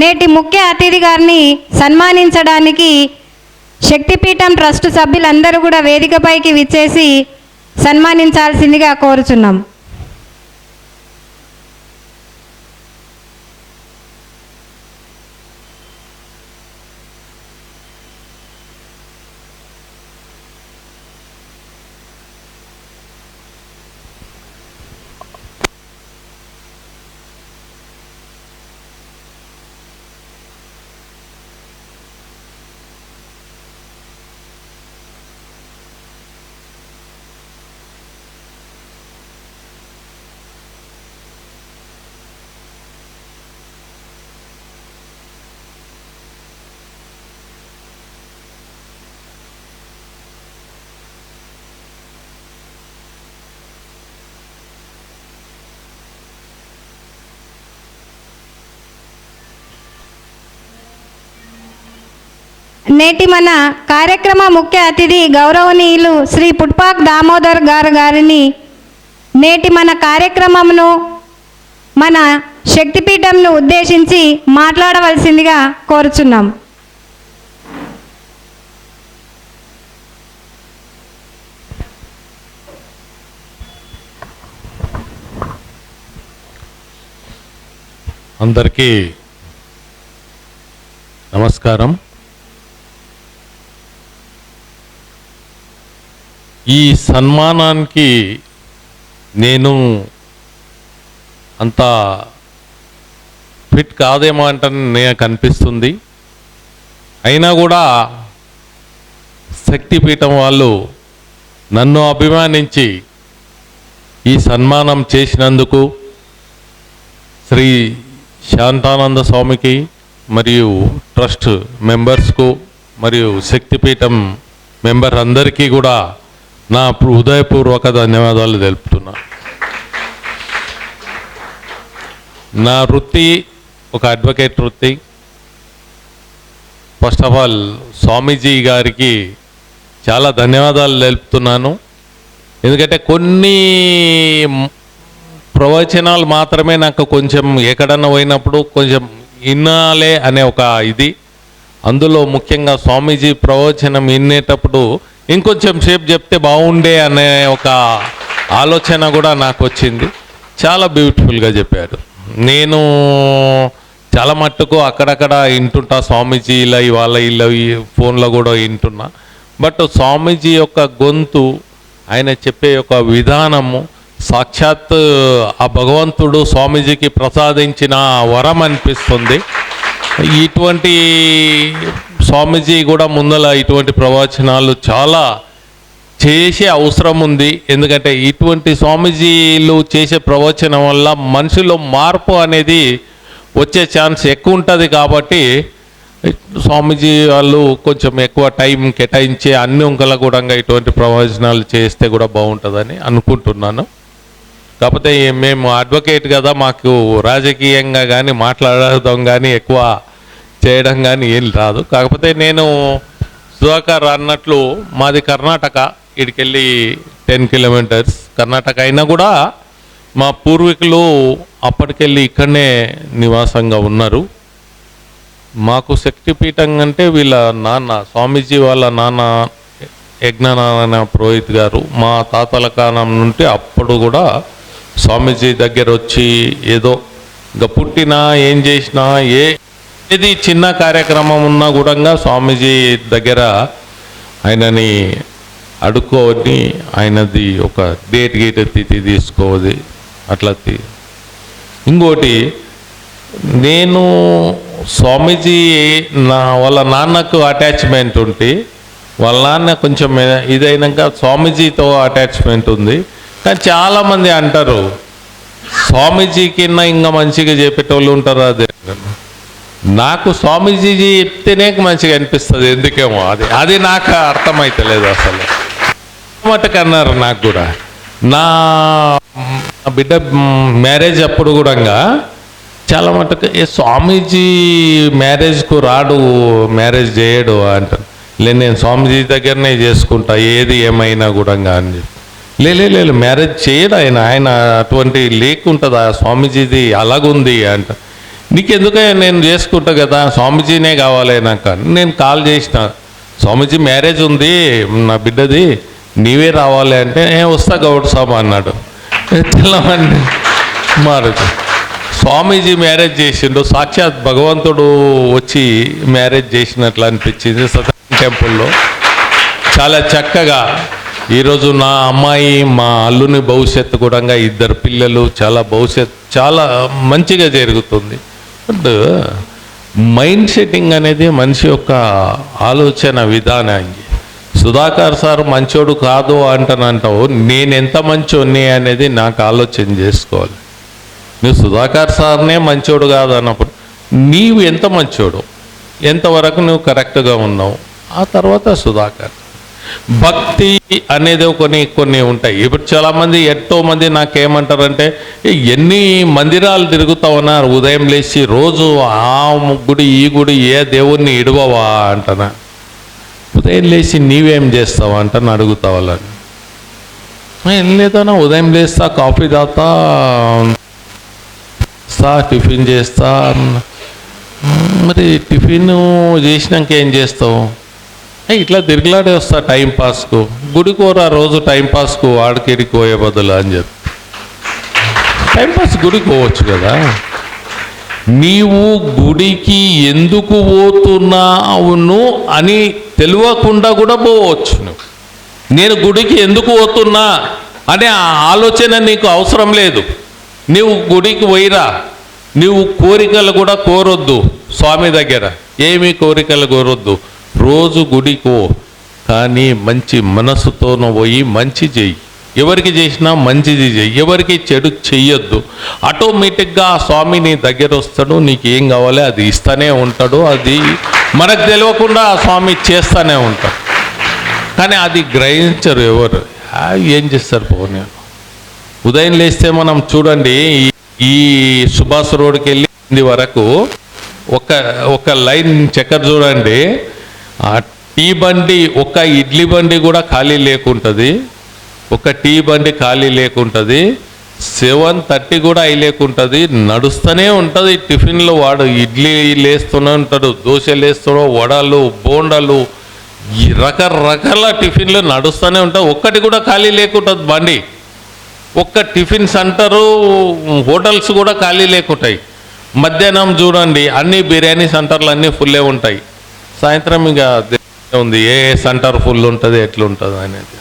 నేటి ముఖ్య అతిథి గారిని సన్మానించడానికి శక్తిపీఠం ట్రస్ట్ సభ్యులందరూ కూడా వేదికపైకి విచ్చేసి సన్మానించాల్సిందిగా కోరుచున్నాం. నేటి మన కార్యక్రమ ముఖ్య అతిథి గౌరవనీయులు శ్రీ పుట్పాక్ దామోదర్ గారు గారిని నేటి మన కార్యక్రమమును మన శక్తిపీఠంను ఉద్దేశించి మాట్లాడవలసిందిగా కోరుచున్నాం. అందరికీ నమస్కారం. ఈ సన్మానానికి నేను అంత ఫిట్ కాదేమో అంటే నాకు అనిపిస్తుంది అయినా కూడా శక్తిపీఠం వాళ్ళు నన్ను అభిమానించి ఈ సన్మానం చేసినందుకు శ్రీ శాంతానంద స్వామికి మరియు ట్రస్ట్ మెంబర్స్కు మరియు శక్తిపీఠం మెంబర్ అందరికీ కూడా నా హృదయపూర్వక ధన్యవాదాలు తెలుపుతున్నా. నా వృత్తి ఒక అడ్వకేట్ వృత్తి. ఫస్ట్ ఆఫ్ ఆల్ స్వామీజీ గారికి చాలా ధన్యవాదాలు తెలుపుతున్నాను. ఎందుకంటే కొన్ని ప్రవచనాలు మాత్రమే నాకు కొంచెం ఎక్కడన్నా పోయినప్పుడు కొంచెం వినాలే అనే ఒక ఇది. అందులో ముఖ్యంగా స్వామీజీ ప్రవచనం వినేటప్పుడు ఇంకొంచెం సేపు చెప్తే బాగుండే అనే ఒక ఆలోచన కూడా నాకు వచ్చింది చాలా బ్యూటిఫుల్గా చెప్పారు. నేను చాలా మట్టుకు అక్కడక్కడ వింటుంటా స్వామీజీ ఇలా ఇవాళ ఇలా ఫోన్లో కూడా వింటున్నా. బట్ స్వామీజీ యొక్క గొంతు ఆయన చెప్పే యొక్క విధానము సాక్షాత్ ఆ భగవంతుడు స్వామీజీకి ప్రసాదించిన వరం అనిపిస్తుంది. ఇటువంటి స్వామీజీ కూడా ముందల ఇటువంటి ప్రవచనాలు చాలా చేసే అవసరం ఉంది. ఎందుకంటే ఇటువంటి స్వామీజీలు చేసే ప్రవచనం వల్ల మనిషిలో మార్పు అనేది వచ్చే ఛాన్స్ ఎక్కువ ఉంటుంది కాబట్టి స్వామీజీ వాళ్ళు కొంచెం ఎక్కువ టైం కేటాయించి అన్ని ఉంకల కూడా ఇటువంటి ప్రవచనాలు చేస్తే కూడా బాగుంటుందని అనుకుంటున్నాను. కాకపోతే మేము అడ్వకేట్ కదా మాకు రాజకీయంగా కానీ మాట్లాడడం కానీ ఎక్కువ చేయడం కానీ ఏం రాదు. కాకపోతే నేను సుధాకర్ అన్నట్లు మాది కర్ణాటక. ఇడికెళ్ళి టెన్ కిలోమీటర్స్. కర్ణాటక అయినా కూడా మా పూర్వీకులు అప్పటికెళ్ళి ఇక్కడనే నివాసంగా ఉన్నారు. మాకు శక్తిపీఠం అంటే వీళ్ళ నాన్న స్వామీజీ వాళ్ళ నాన్న యజ్ఞనారాయణ పురోహిత్ గారు. మా తాతల కాలం నుండి అప్పుడు కూడా స్వామీజీ దగ్గర వచ్చి ఏదో ఇంకా పుట్టినా ఏం చేసినా ఏ ఏది చిన్న కార్యక్రమం ఉన్నా కూడా స్వామీజీ దగ్గర ఆయనని అడుక్కోవని ఆయనది ఒక డేట్ గేట్ తిథి తీసుకోవది అట్లా ఇంకోటి నేను స్వామీజీ నా వాళ్ళ నాన్నకు అటాచ్మెంట్ ఉంటే వాళ్ళ నాన్న కొంచెం ఇదైనాక స్వామీజీతో అటాచ్మెంట్ ఉంది. కానీ చాలామంది అంటారు స్వామీజీ కింద ఇంకా మంచిగా చెప్పేటోళ్ళు ఉంటారు? అదే నాకు స్వామీజీ చెప్తేనే మంచిగా అనిపిస్తుంది ఎందుకేమో? అది అది నాకు అర్థమైతలేదు అసలు. మటుకు అన్నారు నాకు కూడా. నా బిడ్డ మ్యారేజ్ అప్పుడు కూడా చాలా మటుకు ఏ స్వామీజీ మ్యారేజ్కు రాడు మ్యారేజ్ చేయడు అంటారు. లే నేను స్వామీజీ దగ్గరనే చేసుకుంటా ఏది ఏమైనా కూడా అని చెప్పి. లే లే, లేదు మ్యారేజ్ చేయడు ఆయన ఆయన అటువంటి లేకుంటుందా స్వామీజీది అలాగుంది అంటారు. నీకెందుకే నేను చేసుకుంటా కదా. స్వామీజీనే కావాలి నాకు నేను కాల్ చేసిన. స్వామీజీ మ్యారేజ్ ఉంది నా బిడ్డది నీవే రావాలి అంటే నేను వస్తా గౌడ్ సాబ్ అన్నాడు. తెల్లమండి మారదు. స్వామీజీ మ్యారేజ్ చేసిండు. సాక్షాత్ భగవంతుడు వచ్చి మ్యారేజ్ చేసినట్లు అనిపించింది సత్యం టెంపుల్లో. చాలా చక్కగా ఈరోజు నా అమ్మాయి మా అల్లుని భవిష్యత్తు కూడా ఇద్దరు పిల్లలు చాలా భవిష్యత్ చాలా మంచిగా జరుగుతుంది. బట్ మైండ్ సెట్టింగ్ అనేది మనిషి యొక్క ఆలోచన విధానానికి సుధాకర్ సార్ మంచోడు కాదు అంటానంటావు నేను ఎంత మంచోడిని అనేది నాకు ఆలోచన చేసుకోవాలి. నువ్వు సుధాకర్ సార్నే మంచోడు కాదు అన్నప్పుడు నీవు ఎంత మంచోడు? ఎంతవరకు నువ్వు కరెక్ట్గా ఉన్నావు? ఆ తర్వాత సుధాకర్. భక్తి అనేది కొన్ని కొన్ని ఉంటాయి. ఇప్పుడు చాలామంది ఎంతో మంది నాకేమంటారంటే "ఏ, ఎన్ని మందిరాలు తిరుగుతావన్నారు ఉదయం లేచి రోజు ఆ గుడి ఈ గుడి ఏ దేవుణ్ణి ఇడవవా? అంటనా. ఉదయం లేచి నీవేం చేస్తావు? అంటని అడుగుతా వాళ్ళని. ఏం లేదన్నా ఉదయం లేస్తా కాఫీ తాగుతా టిఫిన్ చేస్తా మరి టిఫిన్ చేసినాక ఏం చేస్తావు? ఇట్లా తిరుగులాడే వస్తా టైం పాస్కు గుడి కూర రోజు టైంపాస్కు పాస్కు పోయే బదులు అని చెప్పి. టైంపాస్ గుడి గుడికి పోవచ్చు కదా. నీవు గుడికి ఎందుకు పోతున్నావును అని తెలియకుండా కూడా పోవచ్చు నువ్వు. నేను గుడికి ఎందుకు పోతున్నా అనే ఆ ఆలోచన నీకు అవసరం లేదు. నీవు గుడికి పోయిరా. నీవు కోరికలు కూడా కోరొద్దు స్వామి దగ్గర. ఏమీ కోరికలు కోరొద్దు. రోజు గుడికి కానీ మంచి మనసుతోనూ పోయి మంచి చెయ్యి ఎవరికి చేసినా మంచిది చెయ్యి ఎవరికి చెడు చెయ్యొద్దు. ఆటోమేటిక్గా ఆ స్వామి నీ దగ్గర వస్తాడు నీకు ఏం కావాలో అది ఇస్తానే ఉంటాడు. అది మనకు తెలియకుండా ఆ స్వామి చేస్తానే ఉంటాడు. కానీ అది గ్రహించరు ఎవరు. ఏం చేస్తారు పోనీ ఉదయం లేస్తే మనం చూడండి ఈ- సుభాష్ రోడ్కి వెళ్ళి వరకు ఒక ఒక లైన్ చెక్కర్ చూడండి. ఆ టీ బండి ఒక ఇడ్లీ బండి కూడా ఖాళీ లేకుంటుంది. ఒక టీ బండి ఖాళీ లేకుంటుంది. సెవెన్ థర్టీ కూడా అయి లేకుంటుంది నడుస్తూనే ఉంటుంది. టిఫిన్లో వాడు ఇడ్లీ లేస్తూనే ఉంటాడు. దోశలు వేస్తాడు వడలు బోండాలు ఈ రకరకాల టిఫిన్లు నడుస్తూనే ఉంటాయి. ఒక్కటి కూడా ఖాళీ లేకుంటుంది బండి. ఒక్క టిఫిన్ సెంటరు హోటల్స్ కూడా ఖాళీ లేకుంటాయి. మధ్యాహ్నం చూడండి అన్ని బిర్యానీ సెంటర్లు అన్నీ ఫుల్లే ఉంటాయి. సాయంత్రం ఇక ఉంది. ఏ సెంటర్ ఫుల్ ఉంటుంది ఎట్లుంటుంది అనేది.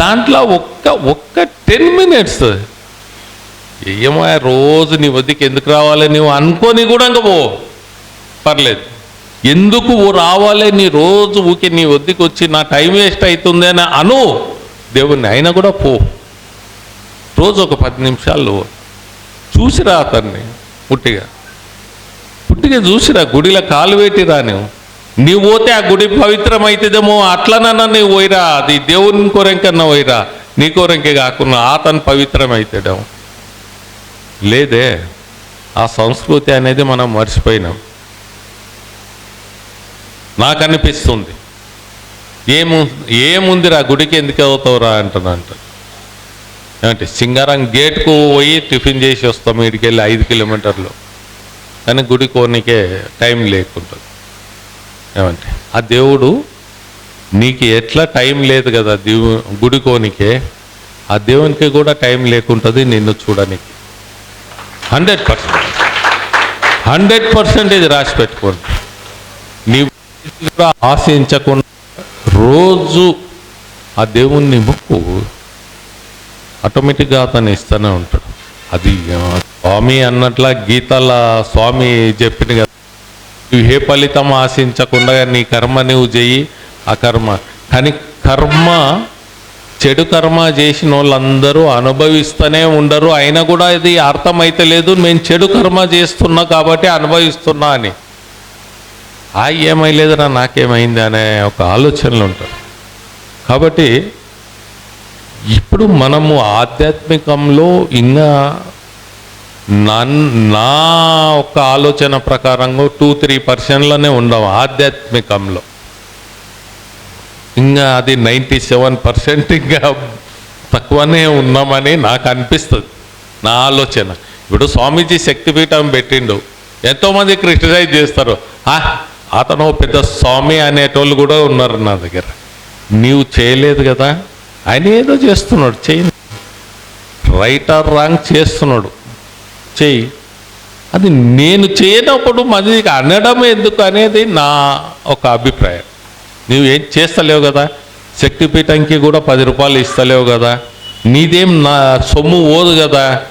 దాంట్లో ఒక్క ఒక్క టెన్ మినిట్స్. ఏమో రోజు నీ వద్దకి ఎందుకు రావాలి నువ్వు అనుకొని కూడా ఇంక పో. పర్లేదు. ఎందుకు ఓ రావాలి నీ రోజు ఊకే నీ వద్దకి వచ్చి నా టైం వేస్ట్ అవుతుంది అని అను. దేవుణ్ణి అయినా కూడా పో. రోజు ఒక పది నిమిషాలు చూసిరా అతన్ని పుట్టిగా. పుట్టిగా చూసిరా గుడిలో కాలు పెట్టిరా నువ్వు నీవు పోతే ఆ గుడి పవిత్రమైతుందేమో అట్లనన్నా నీవు పోయిరా. అది దేవుని కొరంకన్నా పోయిరా. నీ కొరంకే కాకుండా అతను పవిత్రమైతాడేమో. లేదే ఆ సంస్కృతి అనేది మనం మర్చిపోయినాం. నాకు అనిపిస్తుంది ఏము ఏముందిరా గుడికి ఎందుకు అవుతావురా అంటున్నంట అంటే సింగారం గేట్కు పోయి టిఫిన్ చేసి వస్తాం వీడికి వెళ్ళి ఐదు కిలోమీటర్లు. కానీ గుడి కోనికే టైం లేకుంటుంది. ఏమంటే ఆ దేవుడు నీకు ఎట్లా టైం లేదు కదా దేవు గుడి కోనికే ఆ దేవునికి కూడా టైం లేకుంటుంది నిన్ను చూడడానికి హండ్రెడ్ పర్సెంట్. హండ్రెడ్ పర్సెంటేజ్ రాసి పెట్టుకోండి. నీవు కూడా ఆశించకుండా రోజు ఆ దేవుణ్ణి మొక్కు ఆటోమేటిక్గా అతను ఇస్తూనే ఉంటాడు. అది స్వామి అన్నట్ల గీతల స్వామి చెప్పిన కదా నువ్వు ఏ ఫలితం ఆశించకుండా నీ కర్మ నువ్వు చెయ్యి ఆ కర్మ. కానీ కర్మ చెడు కర్మ చేసిన వాళ్ళందరూ అనుభవిస్తూనే ఉండరు. అయినా కూడా ఇది అర్థమైతే లేదు నేను చెడు కర్మ చేస్తున్నా కాబట్టి అనుభవిస్తున్నా అని. ఆ ఏమైలేదురా నాకేమైంది అనే ఒక ఆలోచనలు ఉంటారు కాబట్టి ఇప్పుడు మనము ఆధ్యాత్మికంలో ఇంకా నా ఒక ఆలోచన ప్రకారంగా టూ త్రీ పర్సెంట్లోనే ఉండవు ఆధ్యాత్మికంలో. ఇంకా అది నైంటీ సెవెన్ పర్సెంట్ ఇంకా తక్కువనే ఉన్నామని నాకు అనిపిస్తుంది నా ఆలోచన. ఇప్పుడు స్వామీజీ శక్తిపీఠం పెట్టిండు. ఎంతోమంది క్రిటిసైజ్ చేస్తారు "ఆ, అతను పెద్ద స్వామి అనేటోళ్ళు కూడా ఉన్నారు నా దగ్గర. నీవు చేయలేదు కదా ఆయన ఏదో చేస్తున్నాడు చేయ రైట్ ఆర్ రాంగ్ చేస్తున్నాడు. చేయి అది నేను చేయనప్పుడు మళ్ళీ అనడం ఎందుకు అనేది నా ఒక అభిప్రాయం. నువ్వు ఏం చేస్తలేవు కదా? శక్తిపీఠంకి కూడా పది రూపాయలు ఇస్తలేవు కదా? నీదేం నా సొమ్ము పోదు కదా?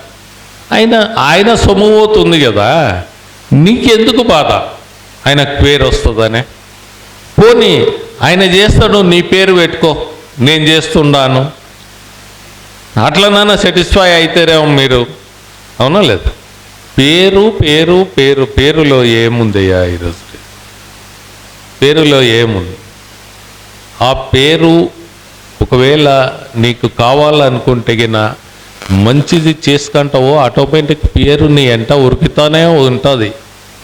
ఆయన ఆయన సొమ్ము పోతుంది కదా? నీకెందుకు బాధ? ఆయనకు పేరు వస్తుందనే. పోనీ ఆయన చేస్తాడు నీ పేరు పెట్టుకో. నేను చేస్తున్నాను అట్లనైనా సాటిస్ఫై అయితేరేమో మీరు. అవునా లేదు? పేరు పేరు పేరు పేరులో ఏముందయ్యా ఈరోజు? పేరులో ఏముంది? ఆ పేరు ఒకవేళ నీకు కావాలనుకుంటే గిన మంచిది చేసుకుంటావో ఆటోమేటిక్ పేరు నీ ఎంట ఉరికితానే ఉంటుంది.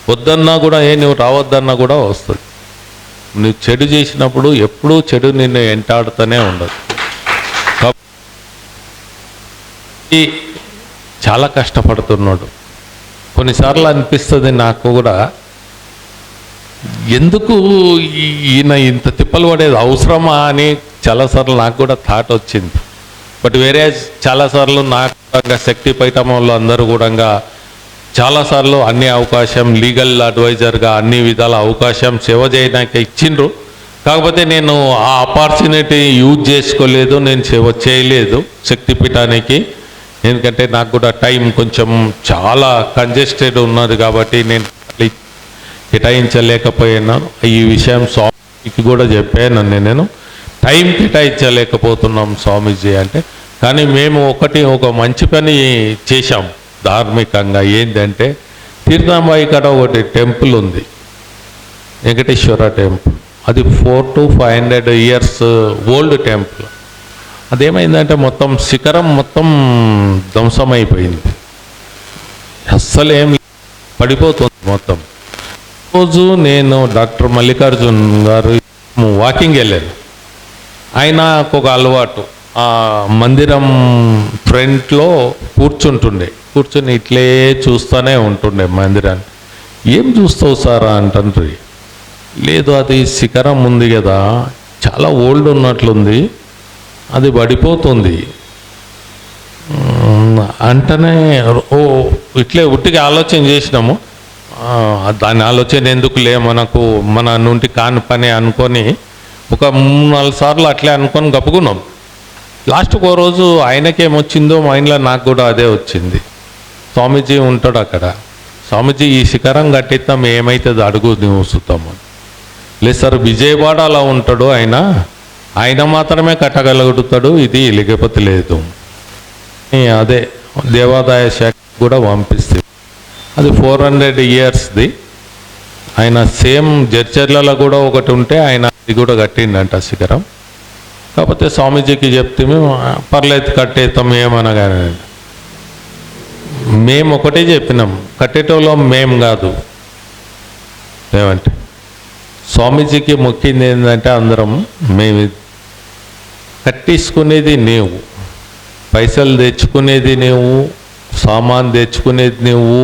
వద్దన్నా కూడా ఏ నువ్వు రావద్దన్నా కూడా వస్తుంది. నువ్వు చెడు చేసినప్పుడు ఎప్పుడూ చెడు నిన్ను ఎంటాడుతూనే ఉండదు. ఈ చాలా కష్టపడుతున్నాడు. కొన్నిసార్లు అనిపిస్తుంది నాకు కూడా ఎందుకు ఈయన ఇంత తిప్పలు పడేది అవసరమా అని చాలాసార్లు నాకు కూడా థాట్ వచ్చింది. బట్ వేరే చాలాసార్లు నాకు శక్తి పైటమంలో అందరూ కూడా చాలాసార్లు అన్ని అవకాశం లీగల్ అడ్వైజర్గా అన్ని విధాల అవకాశం సేవ చేయడానికి ఇచ్చిండ్రు. కాకపోతే నేను ఆ ఆపర్చునిటీ యూజ్ చేసుకోలేదు నేను సేవ చేయలేదు శక్తిపీఠానికి. ఎందుకంటే నాకు కూడా టైం కొంచెం చాలా కంజెస్టెడ్ ఉన్నది కాబట్టి నేను కేటాయించలేకపోయాను. ఈ విషయం స్వామికి కూడా చెప్పాను నేను. టైం కేటాయించలేకపోతున్నాం స్వామీజీ అంటే. కానీ మేము ఒకటి ఒక మంచి పని చేశాం ధార్మికంగా. ఏంటంటే తీర్థంబాయి కాడ ఒకటి టెంపుల్ ఉంది. వెంకటేశ్వర టెంపుల్. అది four to five hundred years old temple. అదేమైందంటే మొత్తం శిఖరం మొత్తం ధ్వంసమైపోయింది. అస్సలు ఏం పడిపోతుంది మొత్తం. రోజు నేను డాక్టర్ మల్లికార్జున్ గారు వాకింగ్ వెళ్ళాను. ఆయన ఒక అలవాటు. ఆ మందిరం ఫ్రంట్లో కూర్చుంటుండే. కూర్చుని ఇట్లే చూస్తూనే ఉంటుండే మందిరాన్ని. ఏం చూస్తావు సారా? అంటుండ్రి. లేదు అది శిఖరం ఉంది కదా. చాలా ఓల్డ్ ఉన్నట్లుంది. అది పడిపోతుంది. అంటనే ఓ ఇట్లే ఉట్టిగా ఆలోచన చేసినాము. దాని ఆలోచన ఎందుకు లే మనకు మన నుండి కాని పని అనుకొని ఒక మూడు నాలుగు సార్లు అట్లే అనుకొని గప్పుకున్నాం లాస్ట్కి ఓ రోజు ఆయనకేమొచ్చిందో మైండ్లో నాకు కూడా అదే వచ్చింది. స్వామీజీ ఉంటాడు అక్కడ. స్వామీజీ ఈ శిఖరం కట్టిద్దాం ఏమైతుంది అడుగు నువ్వు లేదు సార్ విజయవాడ అలా ఉంటాడు ఆయన. ఆయన మాత్రమే కట్టగలుగుతాడు ఇది లేకపోతే లేదు. అదే దేవాదాయ శాఖ కూడా పంపిస్తే అది ఫోర్ హండ్రెడ్ ఇయర్స్ది. ఆయన సేమ్ జడ్చర్లలో కూడా ఒకటి ఉంటే ఆయన అది కూడా కట్టిండంట శిఖరం. కాకపోతే స్వామీజీకి చెప్తే మేము పర్లేదు కట్టేస్తాం ఏమనగానే. మేము ఒకటే చెప్పినాం కట్టేటోళ్ళం మేము కాదు. ఏమంటే స్వామీజీకి మొక్కింది ఏంటంటే అందరం మేము కట్టించుకునేది నీవు. పైసలు తెచ్చుకునేది నీవు సామాన్ తెచ్చుకునేది నీవు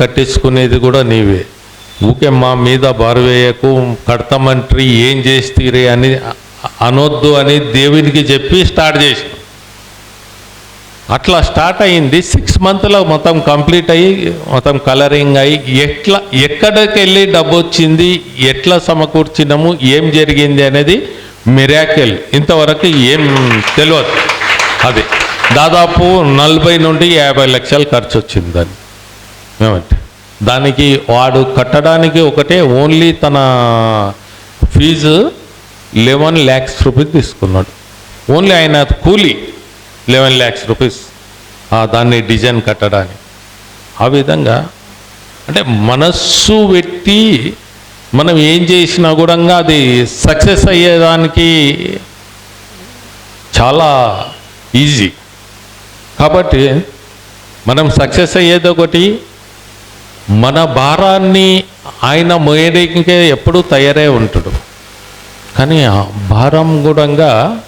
కట్టించుకునేది కూడా నీవే. ఊకే మా మీద బరువేయకు కడతామంట్రి ఏం చేస్తీరి అని అనొద్దు అని దేవునికి చెప్పి స్టార్ట్ చేసి అట్లా స్టార్ట్ అయింది. సిక్స్ మంత్లో మొత్తం కంప్లీట్ అయ్యి మొత్తం కలరింగ్ అయ్యి ఎట్లా ఎక్కడికి వెళ్ళి డబ్బు వచ్చింది ఎట్లా సమకూర్చినాము ఏం జరిగింది అనేది మిరాకిల్. ఇంతవరకు ఏం తెలియదు అది దాదాపు నలభై నుండి యాభై లక్షలు ఖర్చు వచ్చింది దాన్ని. ఏమంటే? దానికి వాడు కట్టడానికి ఒకటే ఓన్లీ తన ఫీజు లెవెన్ ల్యాక్స్ రూపీస్ తీసుకున్నాడు. ఓన్లీ ఆయన కూలీ లెవెన్ ల్యాక్స్ రూపీస్ దాన్ని డిజైన్ కట్టడానికి. ఆ విధంగా అంటే మనస్సు పెట్టి మనం ఏం చేసినా కూడా అది సక్సెస్ అయ్యేదానికి చాలా ఈజీ కాబట్టి మనం సక్సెస్ అయ్యేది ఒకటి మన భారాన్ని ఆయన మోయడానికే ఎప్పుడూ తయారై ఉంటాడు. కానీ ఆ భారం కూడా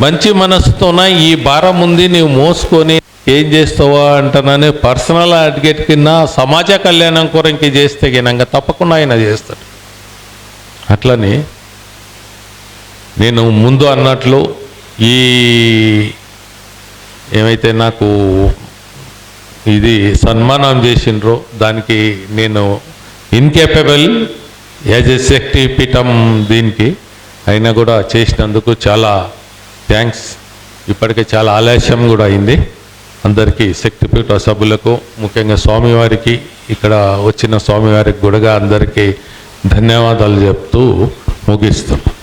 మంచి మనసుతోన ఈ భారం ఉంది నీవు మోసుకొని ఏం చేస్తావా అంటానని పర్సనల్ అడ్వకేట్ కింద సమాజ కళ్యాణం కొరకు చేస్తే గినంగా తప్పకుండా ఆయన చేస్తాడు. అట్లని నేను ముందు అన్నట్లు ఈ ఏమైతే నాకు ఇది సన్మానం చేసిండ్రో దానికి నేను ఇన్కేపబుల్ యాజ్ ఎ శక్తి పీఠం దీనికి అయినా కూడా చేసినందుకు చాలా థ్యాంక్స్ ఇప్పటికే చాలా ఆలస్యం కూడా అయింది. అందరికీ శక్తిపీఠ సభ్యులకు ముఖ్యంగా స్వామివారికి ఇక్కడ వచ్చిన స్వామివారికి కూడా అందరికీ ధన్యవాదాలు చెప్తూ ముగిస్తున్నాం.